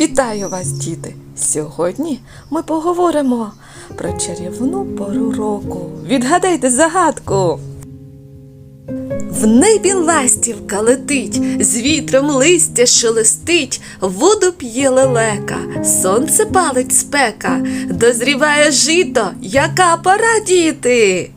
Вітаю вас, діти! Сьогодні ми поговоримо про чарівну пору року. Відгадайте загадку. В небі ластівка летить, з вітром листя шелестить, воду п'є лелека, сонце палить спека, дозріває жито, яка пора діти.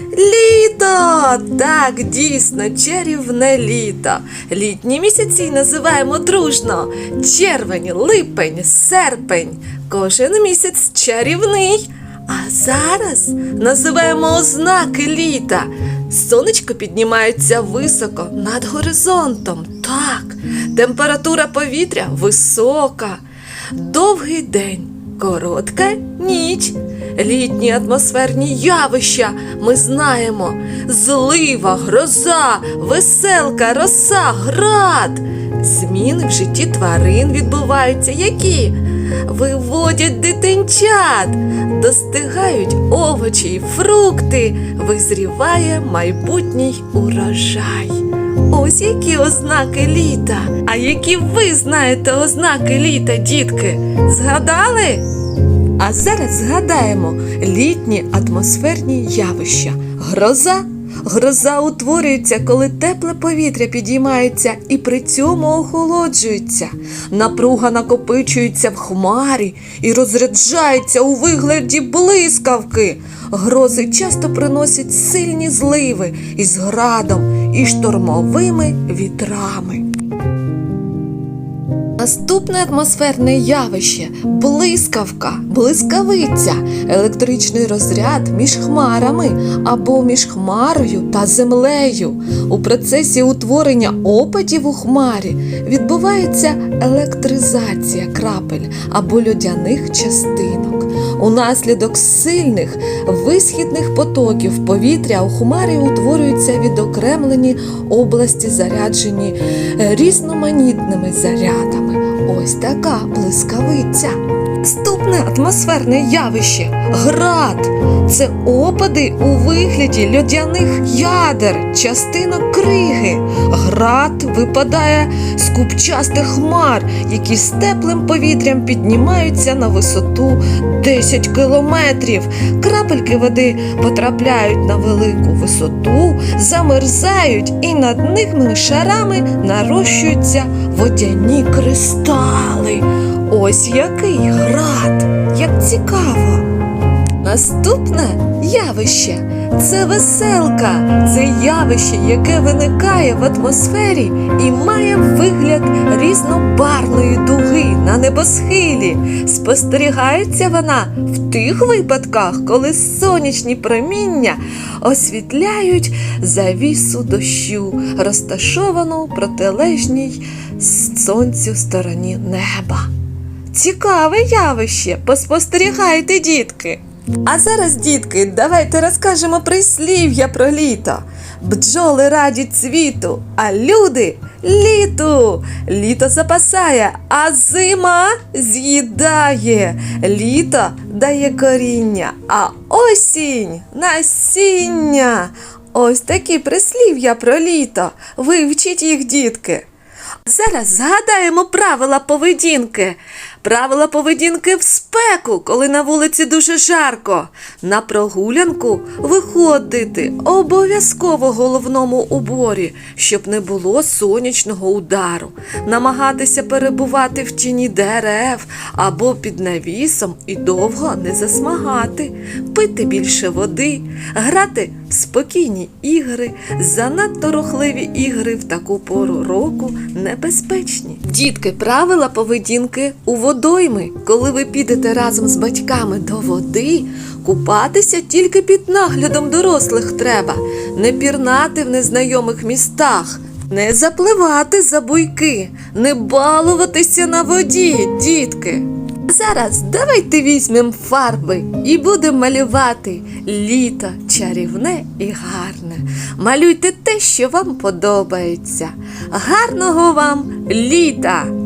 Літо! Так, дійсно, чарівне літо. Літні місяці називаємо дружно червень, липень, серпень. Кожен місяць чарівний. А зараз називаємо ознаки літа. Сонечко піднімається високо над горизонтом. Так, температура повітря висока. Довгий день, коротка ніч. Літні атмосферні явища ми знаємо: злива, гроза, веселка, роса, град. Зміни в житті тварин відбуваються, які виводять дитинчат, достигають овочі й фрукти, визріває майбутній урожай. Ось які ознаки літа. А які ви знаєте ознаки літа, дітки? Згадали? А зараз згадаємо літні атмосферні явища. Гроза. Гроза утворюється, коли тепле повітря підіймається і при цьому охолоджується. Напруга накопичується в хмарі і розряджається у вигляді блискавки. Грози часто приносять сильні зливи із градом і штормовими вітрами. Наступне атмосферне явище блискавка, блискавиця, електричний розряд між хмарами або між хмарою та землею. У процесі утворення опадів у хмарі відбувається електризація крапель або льодяних частинок. Унаслідок сильних висхідних потоків повітря у хмарі утворюються відокремлені області, заряджені різноманітними зарядами. Ось така блискавиця. Наступне атмосферне явище град. Це опади у вигляді льодяних ядер, частинок криги. Град випадає з купчастих хмар, які з теплим повітрям піднімаються на висоту 10 кілометрів. Крапельки води потрапляють на велику висоту, замерзають і над ними шарами нарощуються водяні кристали. Ось який град, як цікаво. Наступне явище це веселка. Це явище, яке виникає в атмосфері і має вигляд різнобарвної дуги на небосхилі. Спостерігається вона в тих випадках, коли сонячні проміння освітляють завісу дощу, розташовану у протилежній сонцю стороні неба. Цікаве явище, поспостерігайте, дітки. А зараз, дітки, давайте розкажемо прислів'я про літо. Бджоли радять цвіту, а люди літу. Літо запасає, а зима з'їдає. Літо дає коріння, а осінь насіння. Ось такі прислів'я про літо. Вивчіть їх, дітки. Зараз згадаємо правила поведінки. Правила поведінки в спеку, коли на вулиці дуже жарко. На прогулянку виходити обов'язково головному уборі, щоб не було сонячного удару. Намагатися перебувати в тіні дерев або під навісом і довго не засмагати, пити більше води, грати в спокійні ігри, занадто рухливі ігри в таку пору року небезпечні. Дітки, правила поведінки у водойми. Коли ви підете разом з батьками до води, купатися тільки під наглядом дорослих треба, не пірнати в незнайомих містах. Не запливати за буйки, не балуватися на воді, дітки. Зараз давайте візьмемо фарби і будемо малювати літо чарівне і гарне. Малюйте те, що вам подобається. Гарного вам літа!